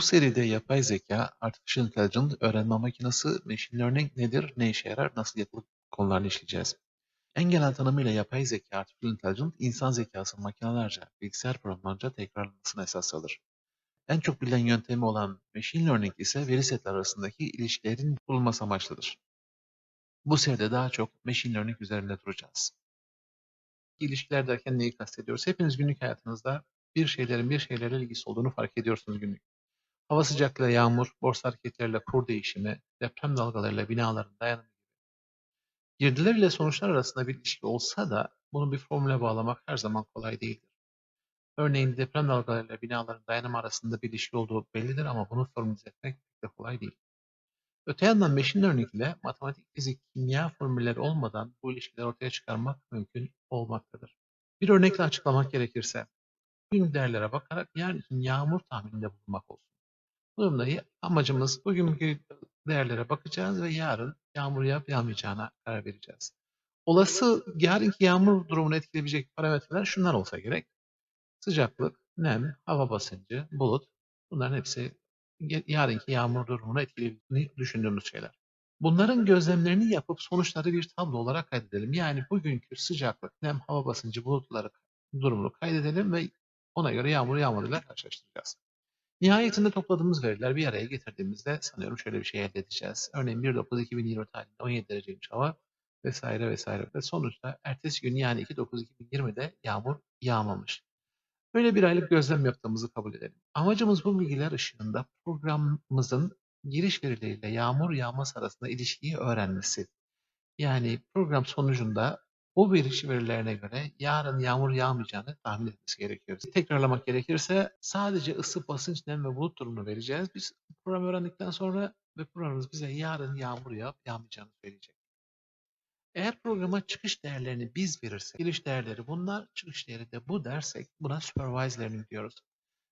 Bu seride yapay zeka, artificial intelligence, öğrenme makinesi, machine learning nedir, ne işe yarar, nasıl yapılır konularını işleyeceğiz. En genel tanımıyla yapay zeka, artificial intelligence, insan zekasının makinelerce, bilgisayar programlarınca tekrarlanmasını esas alır. En çok bilinen yöntemi olan machine learning ise veri setler arasındaki ilişkilerin bulunması amaçlıdır. Bu seride daha çok machine learning üzerinde duracağız. İlişkiler derken neyi kastediyoruz? Hepiniz günlük hayatınızda bir şeylerin bir şeylerle ilgisi olduğunu fark ediyorsunuz günlük. Hava sıcaklığı, yağmur, borsa hareketleriyle kur değişimi, deprem dalgalarıyla binaların dayanımı gibi. Girdiler ile sonuçlar arasında bir ilişki olsa da bunu bir formüle bağlamak her zaman kolay değildir. Örneğin deprem dalgalarıyla binaların dayanımı arasında bir ilişki olduğu bellidir ama bunu formülize etmek pek de kolay değil. Öte yandan machine learning ile matematik, fizik, kimya formülleri olmadan bu ilişkileri ortaya çıkarmak mümkün olmaktadır. Bir örnekle açıklamak gerekirse, bugün değerlere bakarak yarın için yağmur tahmininde bulunmak olsun. Durumda amacımız bugünkü değerlere bakacağız ve yarın yağmur yağıp yağmayacağına karar vereceğiz. Olası yarınki yağmur durumunu etkileyebilecek parametreler şunlar olsa gerek. Sıcaklık, nem, hava basıncı, bulut bunların hepsi yarınki yağmur durumunu etkileyeceğini düşündüğümüz şeyler. Bunların gözlemlerini yapıp sonuçları bir tablo olarak kaydedelim. Yani bugünkü sıcaklık, nem, hava basıncı, bulutları durumunu kaydedelim ve ona göre yağmur yağmadığıyla karşılaştıracağız. Nihayetinde topladığımız veriler bir araya getirdiğimizde sanıyorum şöyle bir şey elde edeceğiz. Örneğin 1.9.2020 tarihinde 17 dereceymiş hava vesaire vesaire. Ve sonuçta ertesi gün yani 2.9.2020'de yağmur yağmamış. Böyle bir aylık gözlem yaptığımızı kabul edelim. Amacımız bu bilgiler ışığında programımızın giriş verileriyle yağmur yağması arasında ilişkiyi öğrenmesi. Yani program sonucunda bu giriş verilerine göre yarın yağmur yağmayacağını tahmin etmesi gerekiyor. Tekrarlamak gerekirse sadece ısı, basınç, nem ve bulut durumunu vereceğiz. Biz programı öğrendikten sonra ve programımız bize yarın yağmur yağıp yağmayacağını söyleyecek. Eğer programa çıkış değerlerini biz verirsek, giriş değerleri bunlar, çıkış değeri de bu dersek buna supervised learning diyoruz.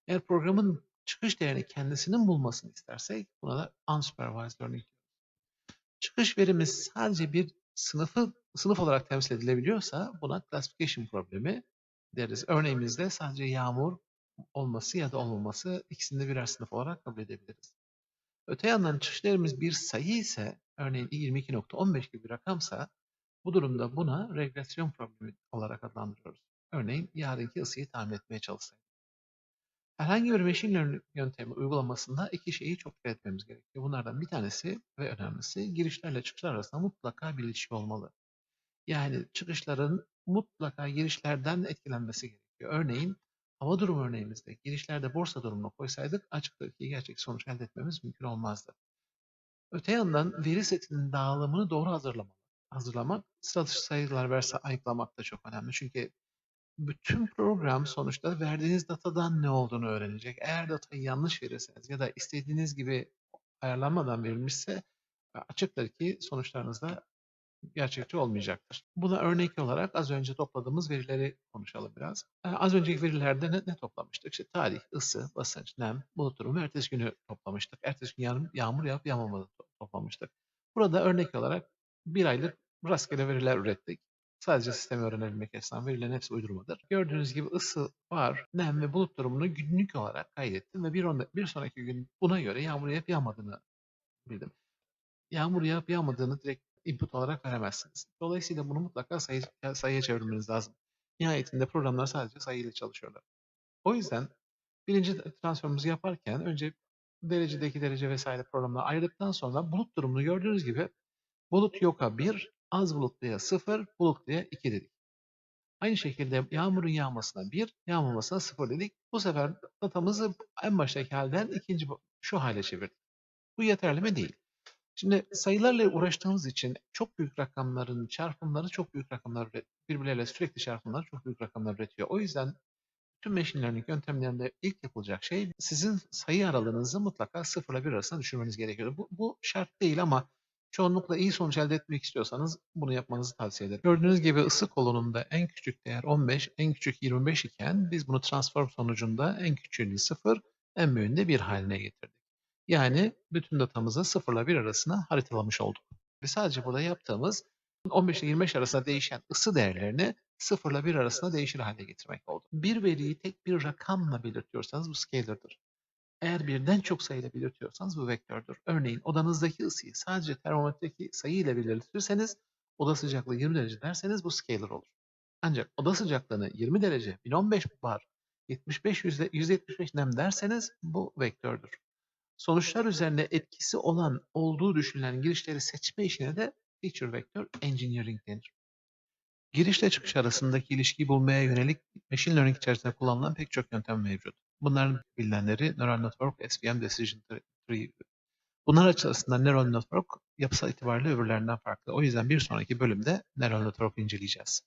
Eğer programın çıkış değerini kendisinin bulmasını istersek buna da unsupervised learning diyoruz. Çıkış verimiz sadece bir sınıfı sınıf olarak temsil edilebiliyorsa buna classification problemi deriz. Örneğimizde sadece yağmur olması ya da olmaması ikisini de birer sınıf olarak kabul edebiliriz. Öte yandan çıkış değerimiz bir sayı ise örneğin 22.15 gibi bir rakamsa bu durumda buna regresyon problemi olarak adlandırıyoruz. Örneğin yarınki ısıyı tahmin etmeye çalışsaydık. Herhangi bir machine yöntemi uygulamasında iki şeyi çok dikkat etmemiz gerekiyor. Bunlardan bir tanesi ve önemlisi girişlerle çıkışlar arasında mutlaka bir ilişki olmalı. Yani çıkışların mutlaka girişlerden etkilenmesi gerekiyor. Örneğin hava durumu örneğimizde girişlerde borsa durumunu koysaydık açıktaki gerçek sonuç elde etmemiz mümkün olmazdı. Öte yandan veri setinin dağılımını doğru hazırlamak, hazırlamak, dışı sayılar verse ayıklamak da çok önemli. Çünkü bütün program sonuçta verdiğiniz datadan ne olduğunu öğrenecek. Eğer datayı yanlış verirseniz ya da istediğiniz gibi ayarlanmadan verilmişse e, açıktır ki sonuçlarınız da gerçekçi olmayacaktır. Buna örnek olarak az önce topladığımız verileri konuşalım biraz. E, Az önceki verilerde ne, ne toplamıştık? İşte tarih, ısı, basınç, nem, bulut durumu ertesi günü toplamıştık. Ertesi gün yağmur, yağıp yağmamalı to- toplamıştık. Burada örnek olarak bir aylık rastgele veriler ürettik. Sadece sistemi öğrenebilmek açısından verilerin hepsi uydurmadır. Gördüğünüz gibi ısı var, nem ve bulut durumunu günlük olarak kaydettim ve bir, onda- bir sonraki gün buna göre yağmur yağıp yağmadığını bildim. Yağmur yağıp yağmadığını direkt input olarak veremezsiniz. Dolayısıyla bunu mutlaka sayı, sayıya çevirmeniz lazım. Nihayetinde programlar sadece sayıyla çalışıyorlar. O yüzden birinci transferimizi yaparken önce derecedeki derece vesaire programları ayırdıktan sonra bulut durumunu gördüğünüz gibi bulut yoka 1, az bulutluya 0, bulutluya 2 dedik. Aynı şekilde yağmurun yağmasına 1, yağmamasına 0 dedik. Bu sefer datamızı en baştaki halden ikinci şu hale çevirdik. Bu yeterli mi? Değil. Şimdi sayılarla uğraştığımız için çok büyük rakamların çarpımları çok büyük rakamlar birbirleriyle sürekli çarpımlar çok büyük rakamlar üretiyor. O yüzden tüm machine learning yöntemlerinde ilk yapılacak şey sizin sayı aralığınızı mutlaka 0 ile 1 arasında düşürmeniz gerekiyor. Bu, bu şart değil ama çoğunlukla iyi sonuç elde etmek istiyorsanız bunu yapmanızı tavsiye ederim. Gördüğünüz gibi ısı kolonunda en küçük değer 15, en küçük 25 iken biz bunu transform sonucunda en küçüğünü 0, en büyüğünü de 1 haline getirdik. Yani bütün datamızı 0 ile 1 arasına haritalamış olduk. Ve sadece burada yaptığımız 15 ile 25 arasında değişen ısı değerlerini 0 ile 1 arasında değişir hale getirmek oldu. Bir veriyi tek bir rakamla belirtiyorsanız bu scalar'dır. Eğer birden çok sayıyla belirtiyorsanız bu vektördür. Örneğin odanızdaki ısıyı sadece termometredeki sayı ile belirtirseniz oda sıcaklığı 20 derece derseniz bu scalar olur. Ancak oda sıcaklığını 20 derece, 1015 bar, 75 yüzde, 175 nem derseniz bu vektördür. Sonuçlar üzerine etkisi olan olduğu düşünülen girişleri seçme işine de feature vector engineering denir. Girişle çıkış arasındaki ilişkiyi bulmaya yönelik machine learning içerisinde kullanılan pek çok yöntem mevcut. Bunların bilinenleri Neural Network, SVM, Decision Tree. Bunlar açısından Neural Network yapısal itibariyle öbürlerinden farklı. O yüzden bir sonraki bölümde Neural Network inceleyeceğiz.